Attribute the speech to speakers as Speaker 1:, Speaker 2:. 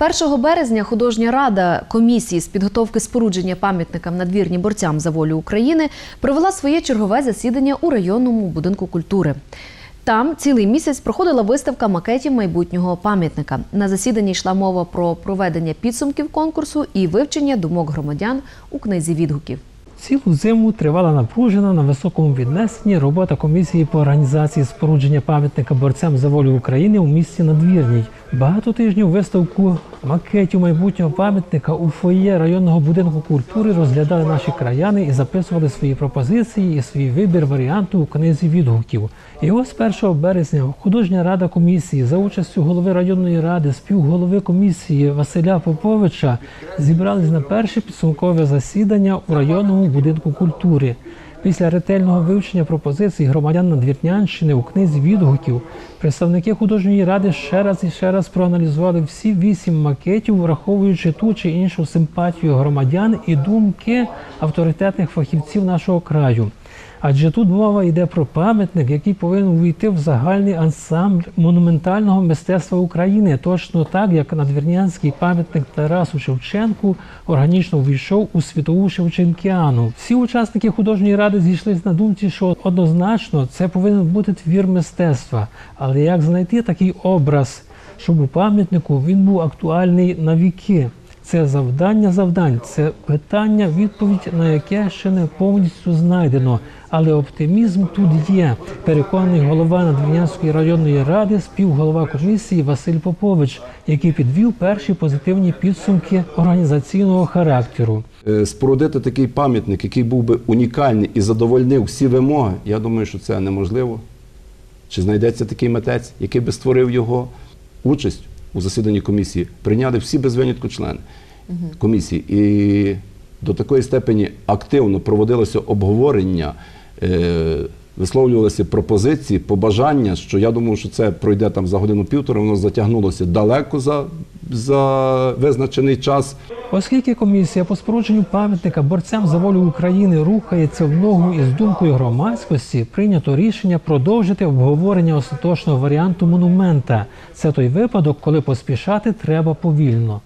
Speaker 1: 1 березня художня рада комісії з підготовки спорудження пам'ятникам надвірні борцям за волю України провела своє чергове засідання у районному будинку культури. Там цілий місяць проходила виставка макетів майбутнього пам'ятника. На засіданні йшла мова про проведення підсумків конкурсу і вивчення думок громадян у книзі відгуків.
Speaker 2: Цілу зиму тривала напружена на високому віднесенні робота комісії по організації спорудження пам'ятника борцям за волю України у місті Надвірній. Багато тижнів виставку макетів майбутнього пам'ятника у фоє районного будинку культури розглядали наші краяни і записували свої пропозиції і свій вибір варіанту у книзі відгуків. І ось 1 березня художня рада комісії за участю голови районної ради, співголови комісії Василя Поповича зібрались на перше підсумкове засідання у районному будинку культури. Після ретельного вивчення пропозицій громадян Надвірнянщини у книзі відгуків представники художньої ради ще раз і ще раз проаналізували всі вісім макетів, враховуючи ту чи іншу симпатію громадян і думки авторитетних фахівців нашого краю. Адже тут мова йде про пам'ятник, який повинен увійти в загальний ансамбль монументального мистецтва України, точно так, як надвірнянський пам'ятник Тарасу Шевченку органічно увійшов у світову Шевченкіану. Всі учасники художньої ради зійшлися на думці, що однозначно це повинен бути твір мистецтва. Але як знайти такий образ, щоб у пам'ятнику він був актуальний на віки? Це завдання завдань, це питання, відповідь на яке ще не повністю знайдено. Але оптимізм тут є. Переконаний голова Надвірнянської районної ради, співголова комісії Василь Попович, який підвів перші позитивні підсумки організаційного характеру.
Speaker 3: Е, спорудити такий пам'ятник, який був би унікальний і задовольнив всі вимоги, я думаю, що це неможливо. Чи знайдеться такий митець, який би створив його? Участь у засіданні комісії прийняли всі без винятку члени комісії. І до такої степені активно проводилося обговорення, е, висловлювалися пропозиції, побажання, що я думаю, що це пройде там за годину-півтора, воно затягнулося далеко за, за визначений час.
Speaker 2: Оскільки комісія по спорудженню пам'ятника борцям за волю України рухається в ногу із думкою громадськості, прийнято рішення продовжити обговорення остаточного варіанту монумента. Це той випадок, коли поспішати треба повільно.